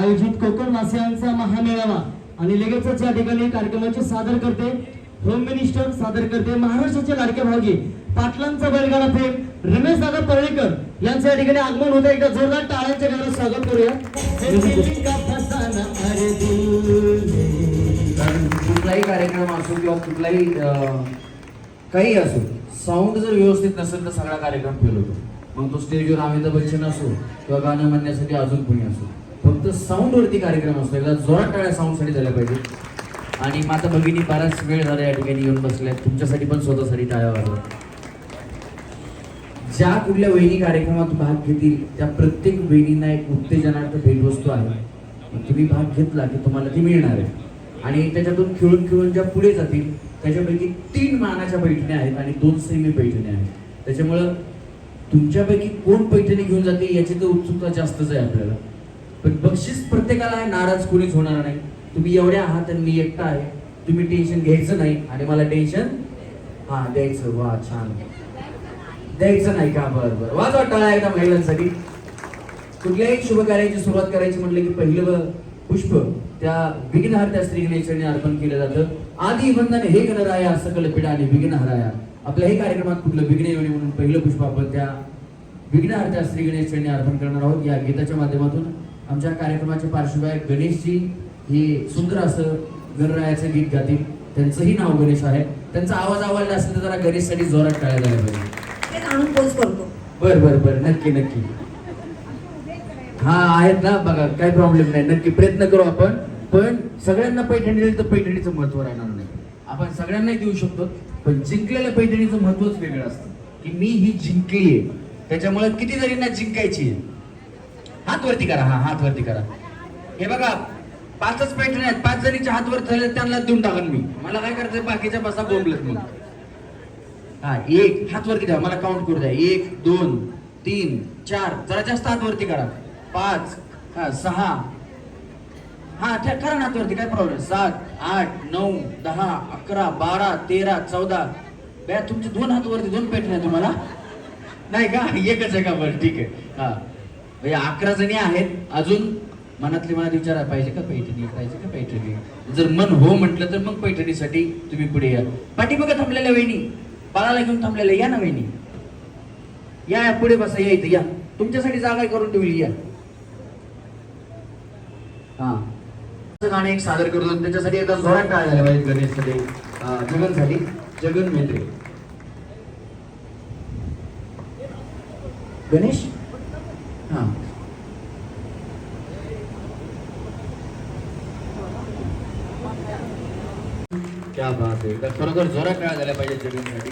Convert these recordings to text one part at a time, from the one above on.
आयोजित कोकण वासियांचा महामेळावा. आणि लगेचच या ठिकाणी कार्यक्रमाचे सादर करते होम मिनिस्टर सादर करते महाराष्ट्राचे लाडके भागी पाटलांचा बैलगाडा फेम रमेश दादा पर्ळेकर यांचं या ठिकाणी आगमन होतं. एकदा जोरदार टाळ्यांच्या घरात स्वागत करूया. अरे कुठलाही कार्यक्रम असो किंवा कुठलाही काही असो साऊंड जर व्यवस्थित नसेल तर सगळा कार्यक्रम फेल होतो. मग तो स्टेजवर अमिताभ बच्चन असो किंवा गाणं म्हणण्यासाठी अजून कोणी असो. फक्त साऊंडवरती कार्यक्रम असतो. एकदा जोरात टाळ्या साऊंडसाठी झाल्या पाहिजे. आणि माता भगिनी बराच वेळ झाला या ठिकाणी येऊन बसल्या तुमच्यासाठी पण स्वतःसाठी टाळ्या वाजवा. ज्या कुठल्या वहिनी कार्यक्रमात भाग घेतील त्या प्रत्येक वहिनींना एक उत्तेजनार्थ भेटवस्तू आहे. मग तुम्ही भाग घेतला की तुम्हाला ती मिळणार आहे. आणि त्याच्यातून खेळून खेळून ज्या पुढे जातील त्याच्यापैकी तीन मानाच्या पैठण्या आहेत आणि दोन सेमी पैठण्या आहेत. त्याच्यामुळं तुमच्यापैकी कोण पैठणी घेऊन जाते याची तर उत्सुकता जास्तच आहे आपल्याला. पण बक्षीस प्रत्येकाला आहे नाराज कोणीच होणार नाही. तुम्ही एवढ्या आहात आणि मी एकटा आहे. तुम्ही टेन्शन घ्यायचं नाही आणि मला टेन्शन हा द्यायचं. वा छान. द्यायचं नाही का? बरं बरं. वाजवा टाळा एकदा महिलांसाठी. कुठल्याही शुभ कार्याची सुरुवात करायची म्हटलं की पहिलं पुष्प. त्या विघ्नहर त्या स्त्री गणेशाने अर्पण केलं जातं. आदी वंदन हे गणराया सकल पिढा आणि विघ्नहराया. आपल्या हे कार्यक्रमात कुठलं विघ्न येणे म्हणून पहिलं पुष्प आपण त्या विघ्नहर त्या श्री गणेशाने अर्पण करणार आहोत या गीताच्या माध्यमातून. आमच्या कार्यक्रमाचे पार्श्वगायक गणेशजी हे सुंदर असं गणरायाचं गीत गातील. त्यांचंही नाव गणेश आहे. त्यांचा आवाज आवडला असेल तर जरा गणेशसाठी जोरात टाळ्या झाल्या पाहिजे. आणून पोच करतो. बर बर बर. नक्की नक्की. हा आहेत ना बघा काही प्रॉब्लेम नाही. नक्की प्रयत्न करू आपण. पण सगळ्यांना पैठणी दिली तर पैठणीचं महत्त्व राहणार नाही. आपण सगळ्यांनाही देऊ शकतो. पण जिंकलेल्या पैठणीचं महत्वच वेगळं असतं. की मी ही जिंकली आहे त्याच्यामुळे किती जणींना जिंकायची आहे हात वरती करा हा हात वरती करा. हे बघा पाचच पैठणी आहेत. पाच जणीच्या हात वर झाले त्यांना देऊन टाकन मी. मला काय करायचं बाकीच्या बसा बोंबलत मग हा एक हात वरती द्या मला काउंट करू द्या. एक दोन तीन चार. जरा जास्त हात वरती करा. पाच हा सहा. हा ठे- करा ना हातवरती. काय प्रॉब्लेम सात आठ नऊ दहा अकरा बारा तेरा चौदा. बॅ तुमचे दोन हात वरती दोन पेट तुम्हाला. नाही का? एकच आहे का बरं? ठीक आहे. हा. म्हणजे अकरा जणी आहेत अजून मनातले मनात विचारा पाहिजे का पैठणी पाहिजे का पैठणी? जर मन हो म्हटलं तर मग पैठणीसाठी तुम्ही पुढे या. पाठीमागं थांबलेल्या वहिनी बाळाला घेऊन थांबलेल्या या ना वहिनी. या या पुढे बसा या इथं या. तुमच्यासाठी जागा करून ठेवली या. हा. गाणं एक सादर करतो त्याच्यासाठी एकदा जोरात टाळ झाल्या पाहिजे गणेशसाठी जगन जगनसाठी. जगन मेत्रे. गणेश हा क्या तर खरोखर जोरा काळा झाल्या पाहिजे जगनसाठी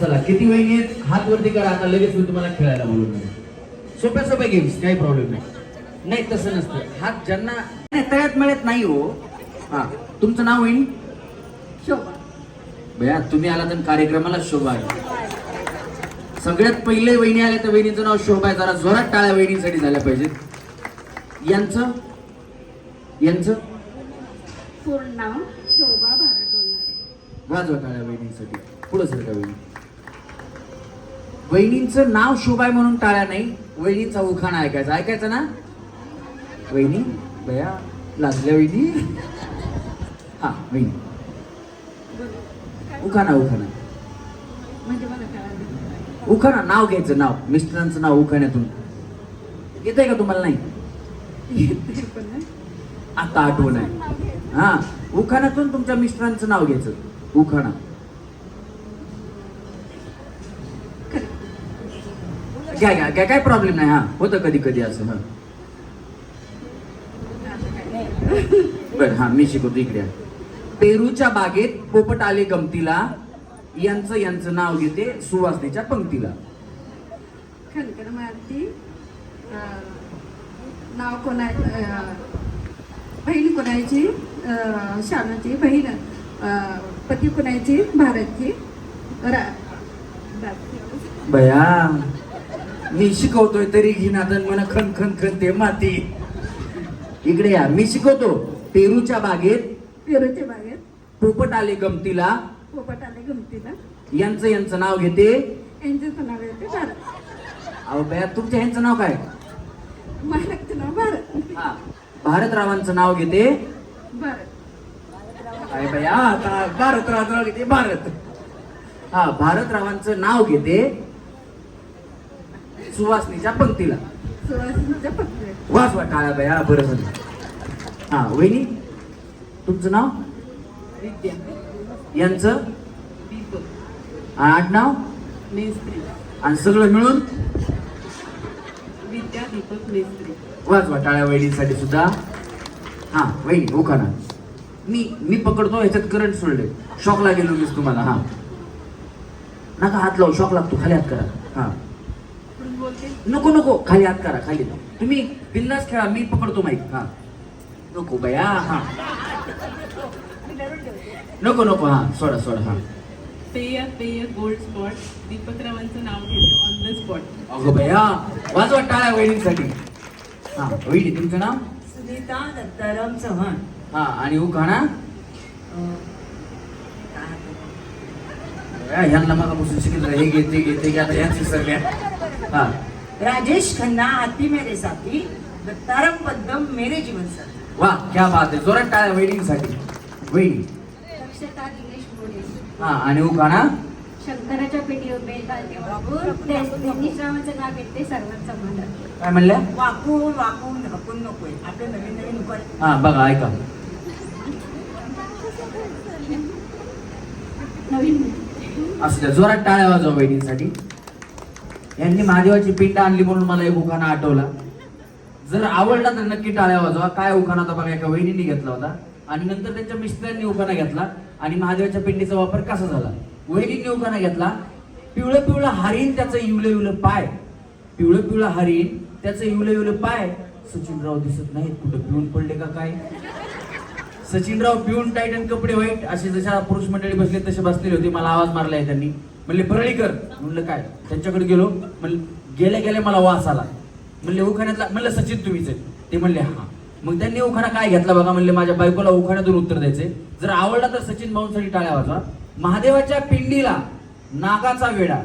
चला किती वेळ आहेत हात वरती करा आता लगेच मी तुम्हाला खेळायला बोलून सोप्या सोप्या गेम्स काही प्रॉब्लेम नाही. नाही तसं नसतं. हात ज्यांना नाही, तळ्यात मिळत नाही हो. हा तुमचं नाव होईल शोभा. भया तुम्ही आला तर कार्यक्रमाला शोभा आहे सगळ्यात पहिले वहिनी आल्या तर वहिनीचं नाव शोभा आहे. जरा जोरात टाळ्या वहिनीसाठी झाल्या पाहिजेत. यांचं? यांचं? पूर्ण नाव शोभा भारत डोलणारे वाजवा टाळ्या वहिनींसाठी. पुढे सर का वहिनी. वहिनींचं नाव शोभा आहे म्हणून टाळ्या नाही वहिनींचा उखाणा ऐकायचा. ऐकायचा ना? वहिनी बया लाजल्या वहिनी. हा वहिनी. उखाणा उखाणा. म्हणजे उखाणा नाव घ्यायचं नाव. मिस्टरांचं नाव उखाण्यातून. येतंय का तुम्हाला नाही? येते. आता आठवण आहे. हा उखाण्यातून तुमच्या मिस्टरांचं नाव घ्यायचं. उखाणा. घ्या घ्या घ्या काय प्रॉब्लेम नाही हा. होतं कधी कधी असं हा. बर हा मी शिकवतो इकडे. पेरूच्या बागेत पोपट आले गमतीला. यांचं यांचं नाव घेते सुवासनेच्या पंक्तीला. खनकर मारती. नाव कोणा बहीण कोणाची? श्यामाची बहीण पती कोणाची? भारतची. रा- बया मी शिकवतोय तरी घिनादन म्हणा खन खन खन ते माती. इकडे या मी शिकवतो. पेरूच्या बागेत पेरूच्या बागेत. पोपट आले गमतीला. पोपट आले गमतीला. यांचं यांचं नाव घेते. यांचं नाव येते भारत. अहो बया तुमच्या यांचं नाव काय? भारतरावांचं नाव घेते? काय आता भारतरावांचं नाव घेते भारत. हा भारतरावांचं नाव घेते सुवासनीच्या पंक्तीला. सुवासिनीच्या पत्नी वाच वाट टाळ्या बया बरं झालं. हा वहिनी तुमचं नाव? विद्या. यांचं? दीपक. आडनाव आणि सगळं मिळून? विद्या दीपक मेस्त्री. वाच टाळ्या वहिनीसाठी सुद्धा. हा वहिनी उखाना मी मी पकडतो ह्याच्यात करंट सोडले शॉकला गेलो मीच तुम्हाला हा. नका हात लावू शॉक लागतो खाली हात करा. हा. नको नको खाली हात करा खाली. तुम्ही बिंदास खेळा मी पकडतो माईक हा. नको बया हा. नको नको हा सोडा सोडा हा. पेय पेय गोल्ड स्पॉट दीपकरावांचं नाव घेते ऑन द स्पॉट अगं बया वाजवा टाळ्या वहिनीसाठी. हा वहिनी तुमचं नाव? सुनीता दत्ताराम चव्हाण. हा आणि उखाणा काय ह्यांना मगापासून शिकत हे घेते घेते घे आता यांची सगळ्या. हा. राजेश खन्ना हाती मेरे साथी दत्ताराम पद्दम मेरे जीवन साथी. वा क्या बात आहे. जोरात टाळ्या दक्षता दिनेश मोरे. हा आणि उखाणा शंकराच्या पेटीवर बेल घालते वापरून रामाचं नाव घेते सर्वांचा मांडा काय म्हणल्या वाकून वाकून नकोय. आपले नवीन नवीन हा बघा ऐका. नवीन. असू द्या जोरात टाळ्या वाजवा वहिनीसाठी यांनी महादेवाची पिंड आणली म्हणून मला एक उखाणा आठवला. जर आवडला तर नक्की टाळ्या वाजवा. काय उखाणा होता बघा एका वहिनीने घेतला होता. आणि नंतर त्यांच्या मिस्टरांनी उखाणा घेतला. आणि महादेवाच्या पिंडीचा वापर कसा झाला? वहिनींनी उखाणा घेतला? पिवळं पिवळं हरीण त्याचं इवलं इवलं पाय. पिवळं पिवळं हरीण त्याचं इवलं इवलं पाय. सचिनराव दिसत नाहीत. कुठं पिऊन पडले का काय? सचिनराव पिऊन टाईट आणि कपडे वाईट. असे जशा पुरुष मंडळी बसले तसे बसलेले होते. मला आवाज मारलाय त्यांनी. म्हणले परळीकर. म्हणलं काय? त्यांच्याकडे गेलो. म्हणलं गेल्या गेल्या मला वास आला. म्हणले उखाण्यातला म्हणलं सचिन तुम्हीच ते म्हणले हा. मग त्यांनी उखाणा काय घेतला बघा? म्हणले माझ्या बायकोला उखाण्यातून उत्तर द्यायचे जर आवडला तर सचिन भाऊंसाठी टाळ्या वाजवा. महादेवाच्या पिंडीला नागाचा वेडा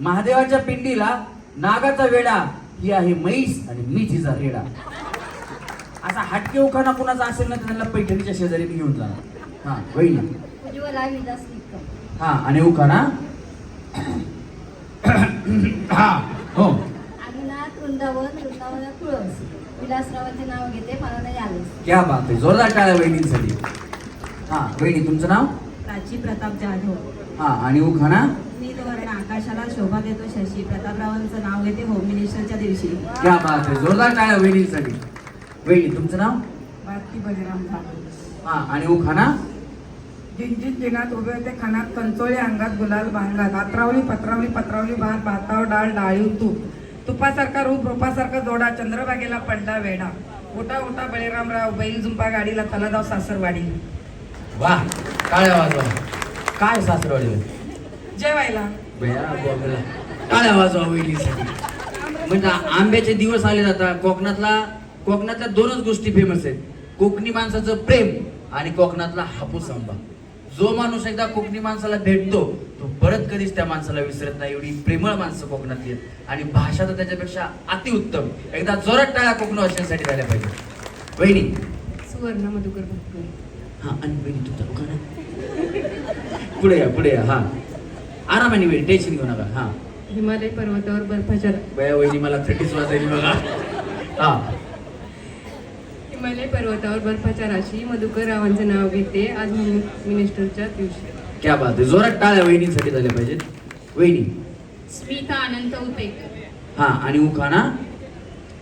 महादेवाच्या पिंडीला नागाचा वेडा ही आहे म्हैस आणि मी तिचा रेडा. असा हटके उखाणा कुणाचा असेल ना त्यांना पैठणीच्या शेजारी घेऊन जाणार हा निकम हा आणि उखाणा? हा हो. विलासरावांचे नाव घेते मला नाही आले. क्या बात आहे. जोरदार टाळ्या वहिनींसाठी. हा वहिनी तुमचं नाव? प्राची प्रताप जाधव. हा आणि उखाणा नीत वर्ण आकाशाला शोभा देतो शशी. प्रतापरावांचं नाव घेते होम मिनिस्टरच्या दिवशी. क्या बात आहे जोरदार तुमचं नाव? भारती बजराम जाधव हा आणि उखाणा जिंजीत जिनात उभे होते खानात कंचोळी अंगात गुलाल भांगात आत्रावली पत्रावली पत्रावली भात भातावर डाळ डाळीव तूप. तुपासारखा रूप रूपासारखा जोडा चंद्रभागेला पडला वेडा उठा उठा बळीरामराव बैल झुंपा गाडीला तलादाव सासरवाडी. वा टाळ्या वाजवा. काय सासरवाडीला जेवायला. बया बाबला. टाळ्या वाजवा वहिनीसाठी म्हणजे आंब्याचे दिवस आले आता कोकणातला कोकणातल्या दोनच गोष्टी फेमस आहेत. कोकणी माणसाचं प्रेम आणि कोकणातला हापूस आंबा. जो माणूस एकदा कोकणी माणसाला भेटतो तो परत कधीच त्या माणसाला विसरत नाही. एवढी प्रेमळ माणसं कोकणातली आहेत. आणि भाषा तर त्याच्यापेक्षा अतिउत्तम एकदा जोरात टाळ्या कोकणवासियांसाठी झाल्या पाहिजे वहिनी. सुवर्ण मधुकर भटकर हा आणि वहिनी दुकान पुढे या पुढे या हा. आरामाने वेळ टेन्शन घेऊ नका हा. हिमालय पर्वतावर बर्फाच्या बया वहिनी मला थर्टीच वाजायची बघा. हा. हिमालय पर्वतावर बर्फाच्या राशी मधुकर रावांचे नाव घेते आज मिनिस्टरच्या दिवशी. क्या बात आहे. जोरात टाळ्या वहिनीसाठी झाल्या पाहिजेत. वहिनी. स्मिता अनंत उते हा आणि उखाणा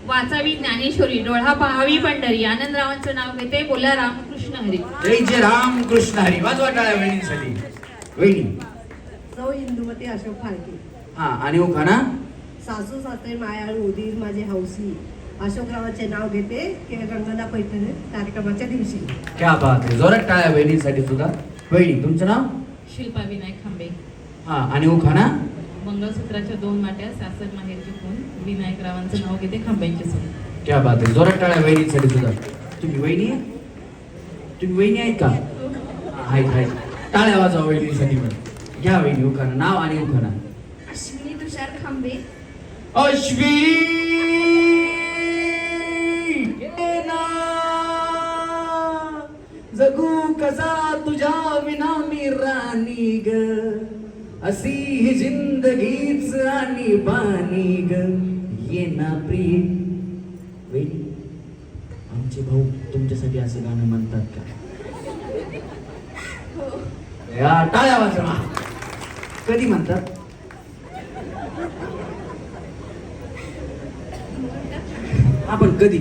वाचावी ज्ञानेश्वरी डोळा पहावी पंढरी. आनंदरावांचं नाव घेते बोला रामकृष्ण हरी जय जय राम कृष्ण हरी वाजवा टाळ्या वहिनीसाठी. वहिनी. सौ इंदुमती अशोक फाळके. हा आणि उखाणा सासू सासरे मायाळू उदीर माझे हौसी. अशोकरावाचे नाव घेते के रंगना पैठणी कार्यक्रमाच्या दिवशी. क्या बात आहे जोरात टाळ्या वहिनीसाठी सुद्धा. वहिनी तुमचं नाव? शिल्पा विनायक खांबे. हा आणि उखाणा मंगळसूत्राच्या दोन माट्या सासर माहेरची खून विनायकरावांचं नाव घेते खांब्यांची सून क्या बात आहे. जोरात टाळ्या वहिनीसाठी सुद्धा. तुम्ही वहिनी आहे? तुम्ही वहिनी आहेत का? हा, आहेत आहेत. टाळ्या वाजवा वहिनीसाठी पण. घ्या वहिनी उखाणा. नाव आणि उखाणा. अश्विनी तुषार खांबे. अश्विनी जगू कसा तुझ्या विना मी राणी ग. अशी ही जिंदगीच आणि बानी ग. ये ना प्रिय. आमचे भाऊ तुमच्यासाठी असं गाणं म्हणतात का? या टाळ्या वाजवा. कधी म्हणतात? आपण कधी?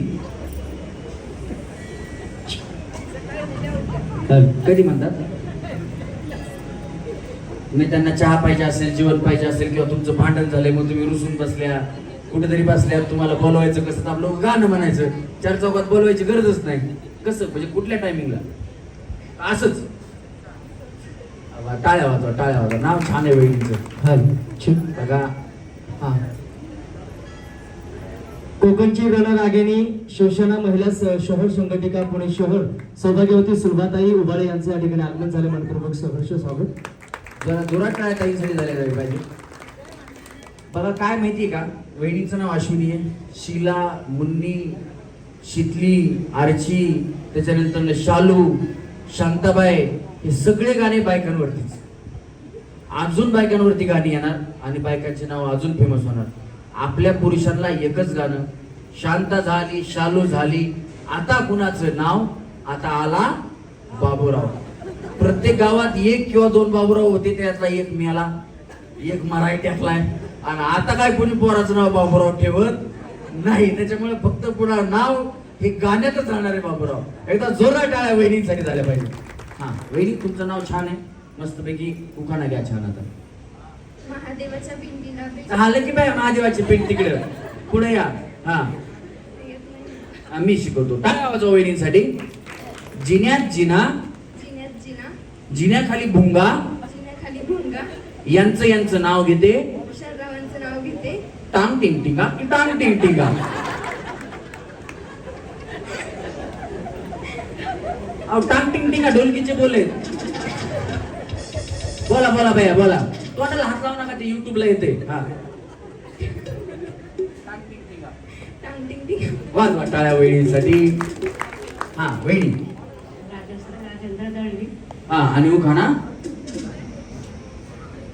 कधी म्हणतात? मी त्यांना चहा पाहिजे असेल जेवण पाहिजे असेल किंवा तुमचं भांडण झालंय मग तुम्ही रुसून बसल्या कुठेतरी बसल्या तुम्हाला बोलवायचं कसं? आपलं गाणं म्हणायचं. चार चौकात बोलवायची गरजच नाही. कसं? म्हणजे कुठल्या टायमिंगला असंच. टाळ्या वाजवा टाळ्या वाजवा. नाव छान आहे छी. बघा. हा. कोकणची रणरागिणी शोषणा महिला शहर संघटिका पुणे शहर. सौभाग्यवती सुलभाताई उबाळे यांचे या ठिकाणी आगमन झाले. मनपूर्वक सहर्ष स्वागत. जरा जोरात टाळ्या ताईंसाठी झाल्या झाले पाहिजे. बघा काय माहितीये का? वहिनीचं नाव अश्विनी आहे. शीला मुन्नी शितली आरची त्याच्यानंतर शालू शांताबाई हे सगळे गाणे बायकांवरतीच. अजून बायकांवरती गाणी येणार आणि बायकांचे नाव अजून फेमस होणार. आपल्या पुरुषांना एकच गाणं शांता झाली शालू झाली आता कुणाचं नाव? आता आला बाबूराव. प्रत्येक गावात एक किंवा दोन बाबूराव होते त्यातला एक मेला एक मराठी टाकलाय आणि आता काय कोणी पोराचं नाव बाबूराव ठेवत नाही. त्याच्यामुळे फक्त पुन्हा नाव हे गाण्यातच राहणार आहे बाबूराव. एकदा जोरात टाळ्या वहिनींसाठी झाल्या पाहिजे. हा वहिनी तुमचं नाव छान आहे. मस्तपैकी उखाणा घ्या छान आता. महादेवाच्या पिंडीला झालं की बाय महादेवाची पेट तिकडे. पुढे या. हा. मी शिकवतो. टाळ्या वाजवा वहिनींसाठी. जिन्यात जिना जिन्यात जिना जिन्याखाली भुंगा. जिन्याखाली भुंगा. यांचं यांचं नाव घेते. नाव घेते. टांग टिंग टिंगा की टांग टिंग टिंगा अहो टांग टिंग टिंगा ढोलकीचे बोले बोला बोला भैया बोला. तोंडाला हात लावू नका ते युट्यूबला येते. हा. टांग टिंग टिंग वाजवा टाळ्या वहिनीसाठी. हा वहिनी. राजेंद्र दळवी. हा आणि उखाणा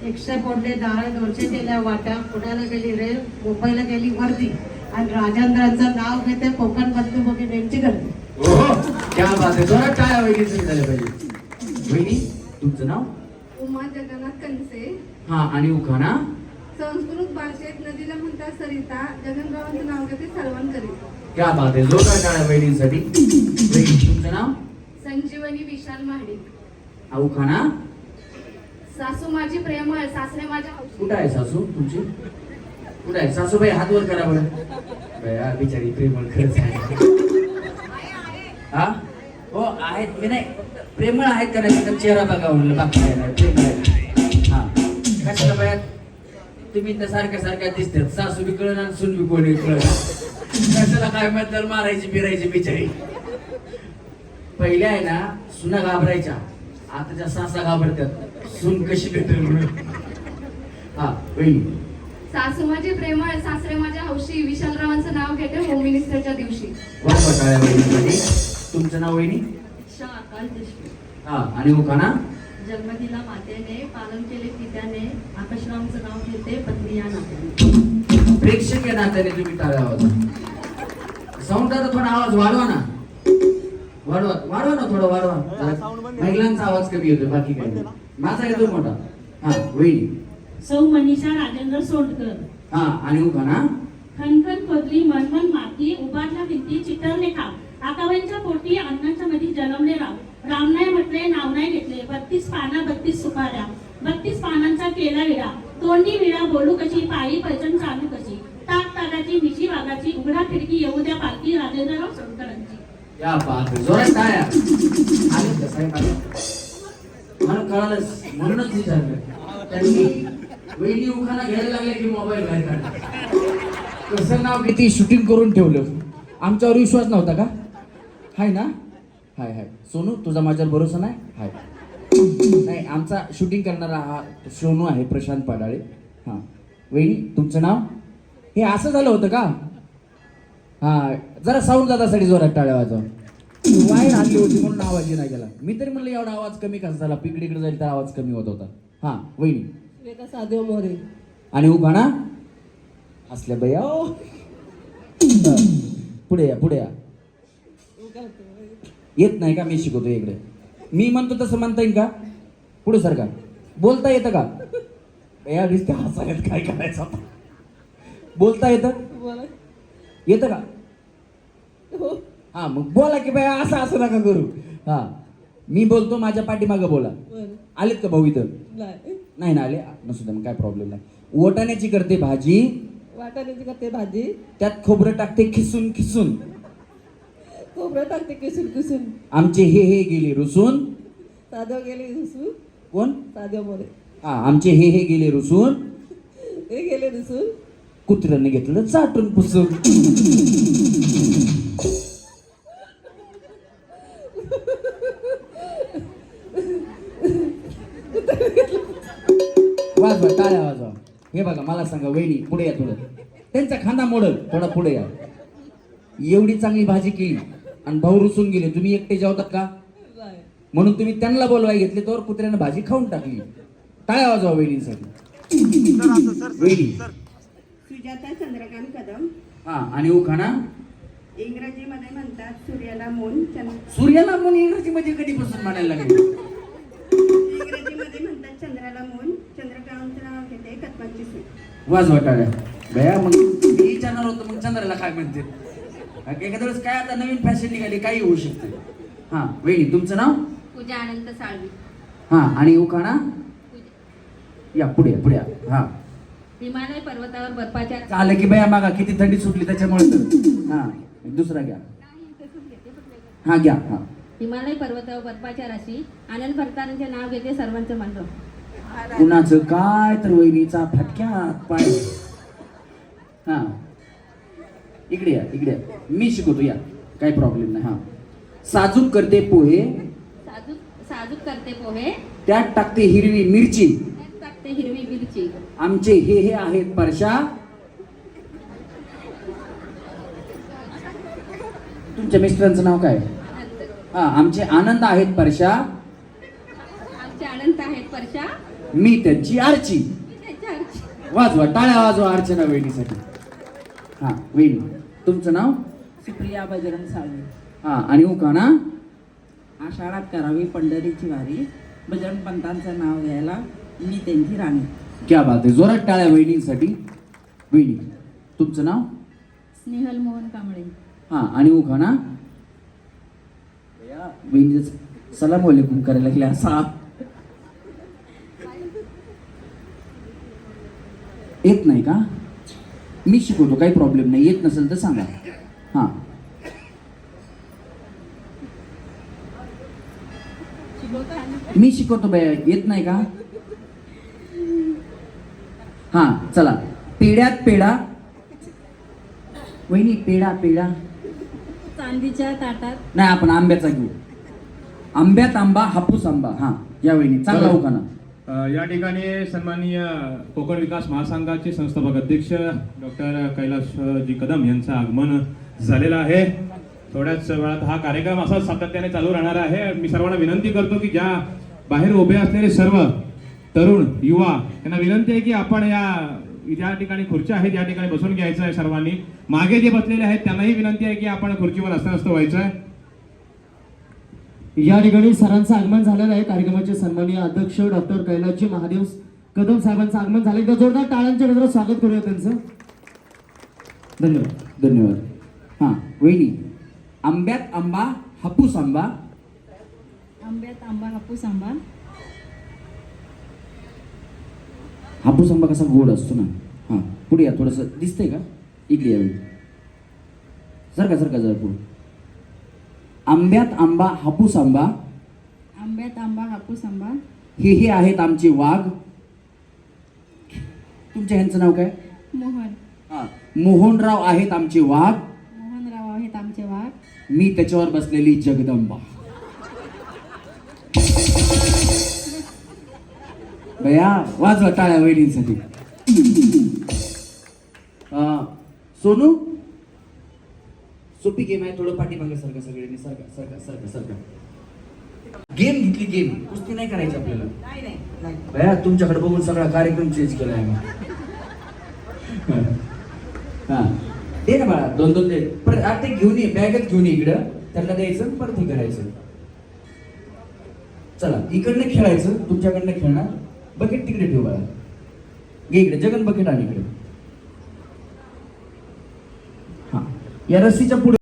एकशे पोटले डाळ दोनशे दिल्या वाट्या पुण्याला गेली रेल मुंबईला गेली वर्दी आणि राजेंद्रांचं नाव घेते कोकण बंधू बघे नेमची गर्दी. ओहो क्या बात आहे. जोरात टाळ्या वहिनीसाठी झाल्या पाहिजे? वहिनी तुमचं नाव? उमा जगन्नाथ कनसे हा आणि उखाणा संस्कृत भाषेत नदीला म्हणतात सरिता. जगनरावांचं नाव घेते सर्वान करिता क्या बात आहे. जोरदार टाळ्या वहिनीसाठी? वहिनी तुमचं नाव? संजीवनी विशाल महाडिक हा उखाणा सासू माझी प्रेमळ सासरे माझ्या कुठं आहे सासू तुमची? कुठं आहे? सासूबाई हात वर करा बरं. बया, बिचारी प्रेमळ खरंच आहे. हा? हो आहेत मी नाही? प्रेमळ आहेत का नाही? चेहरा बघा म्हणलं बाकी प्रेमळ आहेत हा. कशाला बयात तुम्ही तर सारख्या सारख्या दिसतात. सासू बी कळण आणि सून बी कोणी कळण. कशाला काय म्हणतात? मारायची बिरायची बिचारी. पहिल्या आहे ना सुना घाबरायच्या. आताच्या सासा घाबरतात सून कशी भेटेल म्हणून? हा वहिनी. सासू माझी प्रेमळ सासरे माझ्या हौशी विशालरावांचं नाव घेते होम मिनिस्टरच्या दिवशी. वाजवा टाळ्या वहिनीसाठी तुमचं नाव वहिनी? आकाश देशमुख. हा आणि उखाणा जन्म दिला मातेने पालन केले पित्याने आकाशरावांचं नाव घेते पत्नी या नात्याने. प्रेक्षक या नात्याने तुम्ही टाळ्या आवाज साऊंडचा थोडा आवाज वाढवा ना. वाढवा वाढवा ना थोडा वाढवा. महिलांचा आवाज कमी होतो बाकी काही नाही. माझा येतो मोठा. हा वहिनी. सौ मनीषा राजेंद्र सोंडकर हा आणि उखाणा खनखन खोदली मनमन माती उभारल्या भिंती चितळले खाव. आकाबाईंच्या पोटी अन्नाच्या मध्ये जन्मले राव. राम नाही म्हटले नाव नाही घेतले. बत्तीस पाना बत्तीस सुपाऱ्या. बत्तीस पानांचा केला विडा. तोंडी विडा बोलू कशी पायी पैचण चालू कशी. ताक तागाची मिशी वाघाची उघडा खिडकी येऊ द्या पालखी राजेंद्रराव सोंडकरांची या बात जोरात आले का साहेब आले? मला कळालंच म्हणूनच विचारलं. त्यांनी घ्यायला लागले की मोबाईल बाहेर काढला कसं नाव किती शूटिंग करून ठेवलं? आमच्यावर विश्वास नव्हता का? हाय ना? हाय हाय. सोनू तुझा माझ्यावर भरोसा नाही? हाय. नाही आमचा शूटिंग करणारा हा सोनू आहे प्रशांत पाडाळे. हां. वहिनी तुमचं नाव? हे असं झालं होतं का? हा जरा साऊंड दादासाठी जोरात टाळ्या वाजवा. वायर आणली होती म्हणून आवाज नाही गेला. मी तरी म्हणलं एवढा आवाज कमी कसा झाला? पिकडीकडे जाईल तर आवाज कमी होत होता. हा वहिनी. साधू मोरे. आणि उखाणा असल्या बया. पुढे या पुढे या. येत नाही का? मी शिकवतो इकडे. मी म्हणतो तसं म्हणता येईल का? पुढे सर का? बोलता येतं का? या नुसते हसायला काय करायचं बोलता येतं? येतं का? हा. मग बोला की बाया असं असं नका करू. हा. मी बोलतो माझ्या पाठीमागं बोला. आलेत का भाऊ इथं? नाही. ना आले? नसू द्या मग काय प्रॉब्लेम नाही. वटाण्याची करते भाजी. वाटाण्याची करते भाजी. त्यात खोबरं टाकते खिसून खिसून. खोबरं टाकते किसून किसून आमचे हे हे गेले रुसून. साधव गेले दिसून कोण? साधव मोरे. हा आमचे हे हे गेले रुसून. हे गेले दिसून कुत्र्याने घेतलं चाटून पुसून. वाजवा टाळ्या वाजवा. हे बघा मला सांगा वहिनी पुढे या थोडं. त्यांचा खांदा मोडल थोडा पुढे या. एवढी चांगली भाजी केली आणि भाऊ रुसून गेले. तुम्ही एकटे जेवतात का? म्हणून तुम्ही त्यांना बोलवाय घेतले तर कुत्र्यानं भाजी खाऊन टाकली. टाळ्या वाजवा वहिनींसाठी. वहिनी. सुजाता चंद्रकांत कदम. हा आणि उखाणा? इंग्रजीमध्ये म्हणतात सूर्याला मून चंद्र सूर्याला म्हणून इंग्रजीमध्ये कधीपासून म्हणायला लागले? इंग्रजीमध्ये म्हणतात चंद्राला मून चंद्रकांतचं नाव घेते कदमाची वाजवा टाळ्या बया मग मी विचारणार होतो मग चंद्राला काय म्हणते? एखाद्या वेळेस काय आता नवीन फॅशन निघाली काही होऊ शकते. हा वहिनी तुमचं नाव? पूजा अनंत साळवी. हा आणि उखाणा? या पुढे पुढे. हा. हिमालय पर्वतावर बर्फाच्या झालं की बया मागा किती थंडी सुटली त्याच्यामुळे तर. हा दुसरा घ्या. हा घ्या हा. हिमालय पर्वतावर बर्फाच्या राशी आनंद भरतानाचे नाव घेते सर्वांचं मंत्र कुणाचं काय तर वहिनीचा फटक्यात पाय. हा. इकडे या इकडे या. मी शिकवतो या. काही प्रॉब्लेम नाही हा. साजूक करते पोहे. साजूक साजूक करते पोहे. त्यात टाकते हिरवी मिरची. हिरवी मिरची. आमचे हे हे आहेत परशा. तुमच्या मिस्टरांचं नाव काय? हा आमचे आनंद आहेत परशा. आमचे अनंत आहेत परशा. मी त्यांची आरची. वाजवा टाळ्या वाजवा अर्चना वहिनीसाठी हा वहिनी तुमचं नाव? सुप्रिया बजरंग साळवे. हा आणि उखाणा आषाढात करावी पंढरीची वारी. बजरंग पंतांचं नाव घ्यायला मी त्यांची राणी. क्या बात आहे जोरात टाळ्या वहिनींसाठी. वहिनी तुमचं नाव? स्नेहल मोहन कांबळे. हा आणि उखाणा वहिनी सलाम वालेकुम करायला लागले असा. येत नाही का? मी शिकवतो काही प्रॉब्लेम नाही. येत नसेल तर सांगा. हा. मी शिकवतो बाया येत नाही का? हा चला. पेड्यात पेढा. वहिनी पेढा पेढा. चांदीच्या ताटात. नाही आपण आंब्याचा घेऊ. आंब्यात आंबा हापूस आंबा. हा या वहिनी चांगला उखाणा अ, या ठिकाणी सन्माननीय कोकण विकास महासंघाचे संस्थापक अध्यक्ष डॉक्टर कैलासजी कदम यांचं आगमन झालेलं आहे. थोड्याच वेळात हा कार्यक्रम असा सातत्याने चालू राहणार आहे. मी सर्वांना विनंती करतो की ज्या बाहेर उभे असलेले सर्व तरुण युवा यांना विनंती आहे की आपण या ज्या ठिकाणी खुर्च्या आहेत या ठिकाणी बसून घ्यायचं आहे सर्वांनी मागे जे बसलेले आहेत त्यांनाही विनंती आहे की आपण खुर्चीवर असता असतं व्हायचं आहे. या ठिकाणी सरांचं आगमन झालेलं आहे कार्यक्रमाचे सन्माननीय अध्यक्ष डॉक्टर कैलासजी महादेव कदम साहेबांचं आगमन झालं. एकदा जोरदार टाळ्यांच्या गजरात स्वागत करूया त्यांचं. धन्यवाद. धन्यवाद. हा वहिनी आंब्यात आंबा हापूस आंबा? आंब्यात आंबा हापूस आंबा. हापूस आंबा कसा गोड असतो ना? हा पुढे या थोडस दिसतंय का? इकडे या वहिनी. सरका सरका जरा पुढे आंब्यात आंबा हापूस आंबा. आंब्यात आंबा हापूस आंबा. हे हे आहेत आमचे वाघ. तुमच्या ह्यांचं नाव काय? मोहन. हा मोहनराव आहेत आमचे वाघ. मोहनराव आहेत आमचे वाघ. मी त्याच्यावर बसलेली जगदंबा. बया वाजवा टाळ्या वहिनींसाठी. सोनू? सोपी गेम आहे थोडं पाठीमागे सारखं सगळ्यांनी सारखं सारखं सारखं सारखं गेम घेतली गेम कुस्ती नाही करायची आपल्याला. भया तुमच्याकडे बघून सगळा कार्यक्रम चेंज केला आहे हा. दे ना बाळा दोन दोन दे. परत आता घेऊन ये बॅगच घेऊन ये इकडं. त्यांना द्यायचं परत हे करायचं. चला इकडनं खेळायचं तुमच्याकडनं खेळणार. बकेट तिकडे ठेव बाळा. घे इकडे जगन बकेट आणि इकडे. हा. या रस्सीच्या पुढे